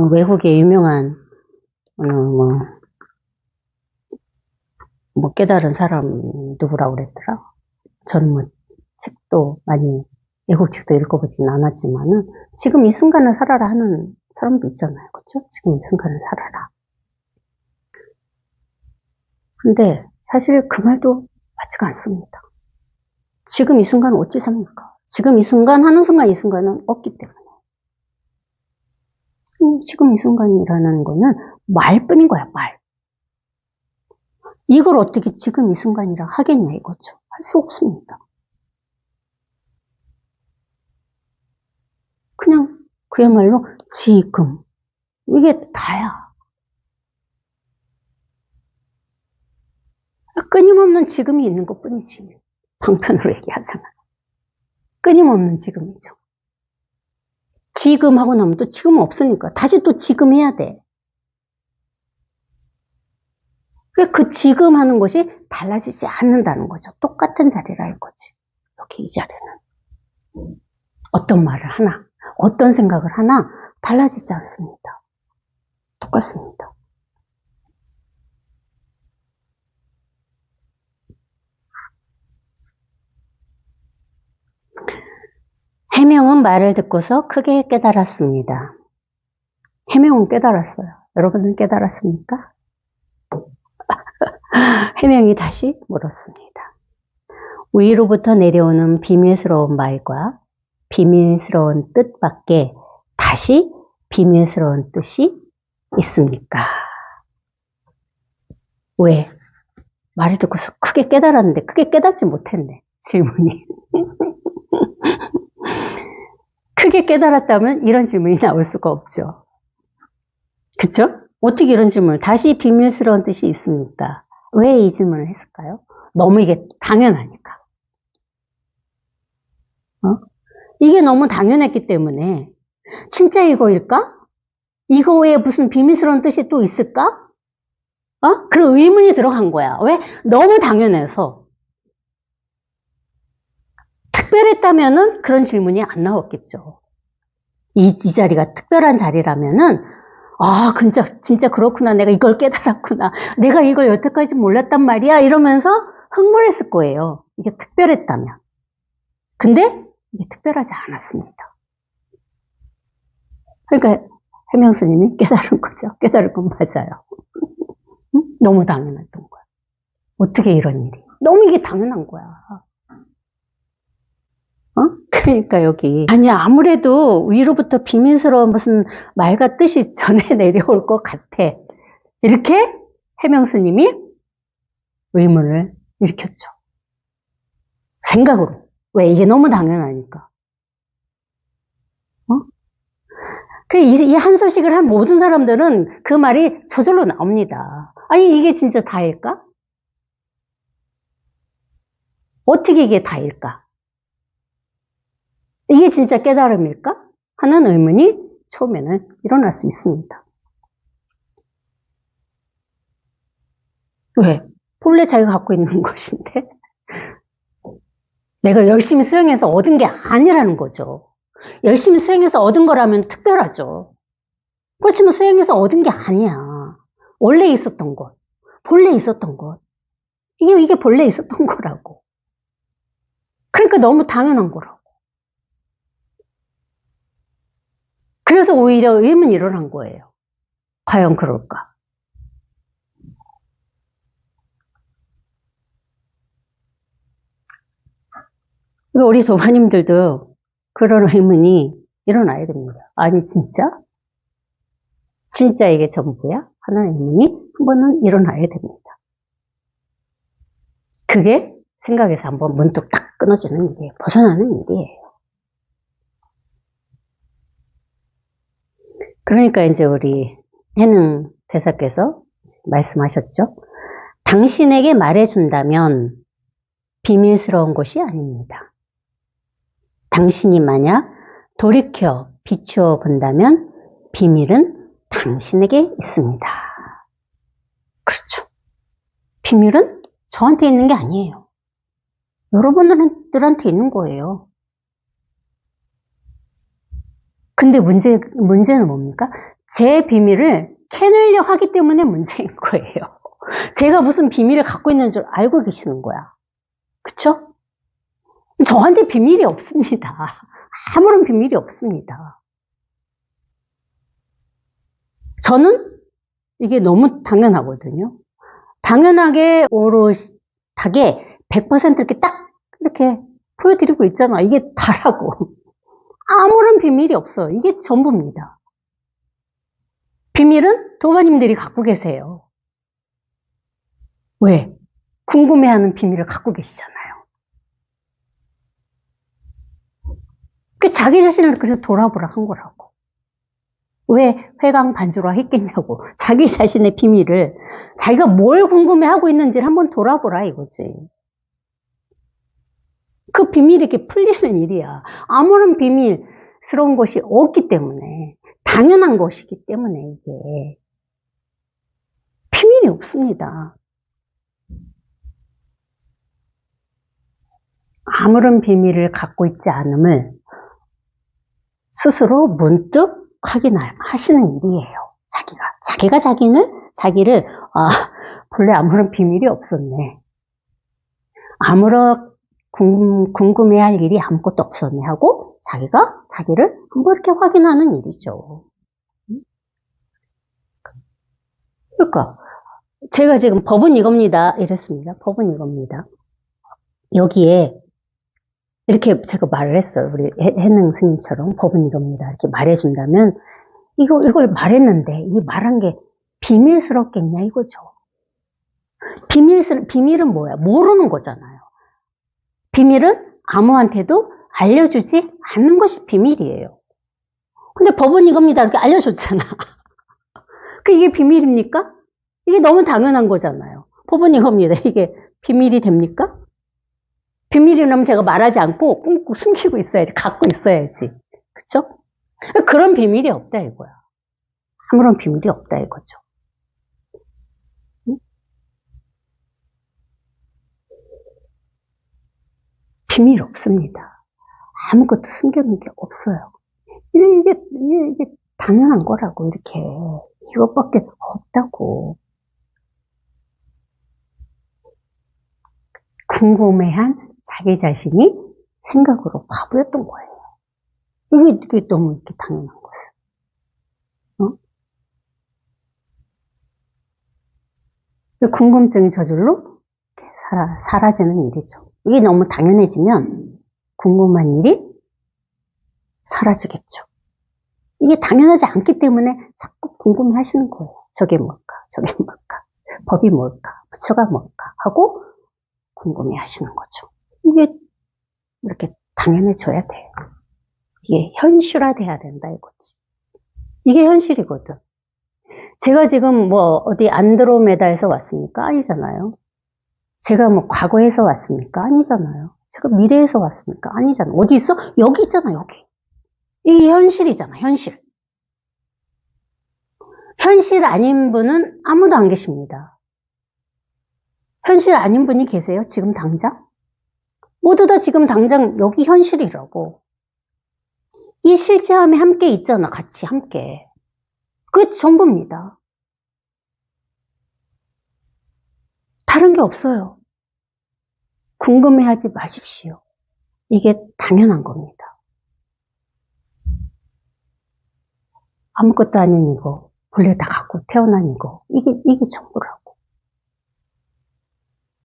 어, 외국의 유명한 어느 뭐, 뭐 깨달은 사람 누구라고 그랬더라. 저는 뭐 책도 많이 외국 책도 읽어보진 않았지만은 지금 이 순간을 살아라 하는 사람도 있잖아요. 그렇죠? 지금 이 순간을 살아라. 근데 사실 그 말도 맞지가 않습니다. 지금 이 순간 어찌 삽니까? 지금 이 순간 하는 순간 이 순간은 없기 때문에. 음, 지금 이 순간이라는 거는 말뿐인 거야, 말. 이걸 어떻게 지금 이 순간이라 하겠냐 이거죠. 할 수 없습니다. 그냥 그야말로 지금 이게 다야. 끊임없는 지금이 있는 것 뿐이지. 방편으로 얘기하잖아. 끊임없는 지금이죠. 지금 하고 나면 또 지금 없으니까 다시 또 지금 해야 돼. 그 지금 하는 것이 달라지지 않는다는 거죠. 똑같은 자리라 이거지. 여기 이 자리는. 어떤 말을 하나, 어떤 생각을 하나 달라지지 않습니다. 똑같습니다. 말을 듣고서 크게 깨달았습니다. 해명은 깨달았어요. 여러분은 깨달았습니까? 해명이 다시 물었습니다. 위로부터 내려오는 비밀스러운 말과 비밀스러운 뜻 밖에 다시 비밀스러운 뜻이 있습니까? 왜? 말을 듣고서 크게 깨달았는데 크게 깨닫지 못했네. 질문이. 크게 깨달았다면 이런 질문이 나올 수가 없죠. 그쵸? 어떻게 이런 질문을 다시 비밀스러운 뜻이 있습니까? 왜 이 질문을 했을까요? 너무 이게 당연하니까. 어? 이게 너무 당연했기 때문에 진짜 이거일까? 이거 외에 무슨 비밀스러운 뜻이 또 있을까? 어? 그런 의문이 들어간 거야. 왜? 너무 당연해서. 특별했다면은 그런 질문이 안 나왔겠죠. 이, 이 자리가 특별한 자리라면은 아, 진짜, 진짜 그렇구나. 내가 이걸 깨달았구나. 내가 이걸 여태까지 몰랐단 말이야. 이러면서 흥분했을 거예요. 이게 특별했다면. 근데 이게 특별하지 않았습니다. 그러니까 해명 스님이 깨달은 거죠. 깨달은 건 맞아요. 너무 당연했던 거야. 어떻게 이런 일이? 너무 이게 당연한 거야. 어? 그러니까 여기 아니 아무래도 위로부터 비밀스러운 무슨 말과 뜻이 전해 내려올 것 같아. 이렇게 해명 스님이 의문을 일으켰죠. 생각으로. 왜? 이게 너무 당연하니까. 어? 이한 소식을 한 모든 사람들은 그 말이 저절로 나옵니다. 아니, 이게 진짜 다일까? 어떻게 이게 다일까? 이게 진짜 깨달음일까? 하는 의문이 처음에는 일어날 수 있습니다. 왜? 본래 자기가 갖고 있는 것인데 내가 열심히 수행해서 얻은 게 아니라는 거죠. 열심히 수행해서 얻은 거라면 특별하죠. 그렇지만 수행해서 얻은 게 아니야. 원래 있었던 것, 본래 있었던 것. 이게, 이게 본래 있었던 거라고. 그러니까 너무 당연한 거라고. 그래서 오히려 의문이 일어난 거예요. 과연 그럴까? 우리 도마님들도 그런 의문이 일어나야 됩니다. 아니, 진짜? 진짜 이게 전부야? 하는 의문이 한 번은 일어나야 됩니다. 그게 생각에서 한번 문득 딱 끊어지는 일이에요. 벗어나는 일이에요. 그러니까 이제 우리 해능 대사께서 말씀하셨죠. 당신에게 말해준다면 비밀스러운 것이 아닙니다. 당신이 만약 돌이켜 비추어 본다면 비밀은 당신에게 있습니다. 그렇죠. 비밀은 저한테 있는 게 아니에요. 여러분들한테 있는 거예요. 근데 문제, 문제는 뭡니까? 제 비밀을 캐내려 하기 때문에 문제인 거예요. 제가 무슨 비밀을 갖고 있는 줄 알고 계시는 거야. 그쵸? 저한테 비밀이 없습니다. 아무런 비밀이 없습니다. 저는 이게 너무 당연하거든요. 당연하게 오롯하게 100% 이렇게 딱 이렇게 보여드리고 있잖아. 이게 다라고. 아무런 비밀이 없어요. 이게 전부입니다. 비밀은 도마님들이 갖고 계세요. 왜? 궁금해하는 비밀을 갖고 계시잖아요. 그 자기 자신을 그래서 돌아보라 한 거라고. 왜 회강 반주라 했겠냐고. 자기 자신의 비밀을 자기가 뭘 궁금해하고 있는지를 한번 돌아보라 이거지. 그 비밀이 이렇게 풀리는 일이야. 아무런 비밀스러운 것이 없기 때문에 당연한 것이기 때문에 이게 비밀이 없습니다. 아무런 비밀을 갖고 있지 않음을 스스로 문득 확인하시는 일이에요. 자기가 자기가 자기는 자기를 아 본래 아무런 비밀이 없었네. 아무런 궁, 궁금 해할 일이 아무것도 없었네 하고 자기가 자기를 한번 이렇게 확인하는 일이죠. 그러니까 제가 지금 법은 이겁니다. 이랬습니다. 법은 이겁니다. 여기에 이렇게 제가 말을 했어요. 우리 해- 해능 스님처럼 법은 이겁니다. 이렇게 말해준다면 이거, 이걸 말했는데 이 말한 게 비밀스럽겠냐 이거죠. 비밀스, 비밀은 뭐야? 모르는 거잖아요. 비밀은 아무한테도 알려주지 않는 것이 비밀이에요. 근데 법은 이겁니다. 이렇게 알려줬잖아. 그 이게 비밀입니까? 이게 너무 당연한 거잖아요. 법은 이겁니다. 이게 비밀이 됩니까? 비밀이라면 제가 말하지 않고 꽁꽁 숨기고 있어야지. 갖고 있어야지. 그쵸? 그런 비밀이 없다 이거야. 아무런 비밀이 없다 이거죠. 비밀 없습니다. 아무것도 숨겨놓은 게 없어요. 이게, 이게, 당연한 거라고, 이렇게. 이것밖에 없다고. 궁금해한 자기 자신이 생각으로 바보였던 거예요. 이게, 이게 너무 이렇게 당연한 것을. 어? 그 궁금증이 저절로 사라, 사라지는 일이죠. 이게 너무 당연해지면 궁금한 일이 사라지겠죠. 이게 당연하지 않기 때문에 자꾸 궁금해 하시는 거예요. 저게 뭘까? 저게 뭘까? 법이 뭘까? 부처가 뭘까? 하고 궁금해 하시는 거죠. 이게 이렇게 당연해져야 돼요. 이게 현실화 돼야 된다 이거지. 이게 현실이거든. 제가 지금 뭐 어디 안드로메다에서 왔습니까? 아니잖아요. 제가 뭐 과거에서 왔습니까? 아니잖아요. 제가 미래에서 왔습니까? 아니잖아요. 어디 있어? 여기 있잖아, 여기. 이게 현실이잖아, 현실. 현실 아닌 분은 아무도 안 계십니다. 현실 아닌 분이 계세요? 지금 당장? 모두 다 지금 당장 여기 현실이라고. 이 실제함에 함께 있잖아, 같이 함께. 그게 전부입니다. 다른 게 없어요. 궁금해하지 마십시오. 이게 당연한 겁니다. 아무것도 아닌 이거, 본래 다 갖고 태어난 이거, 이게, 이게 전부라고.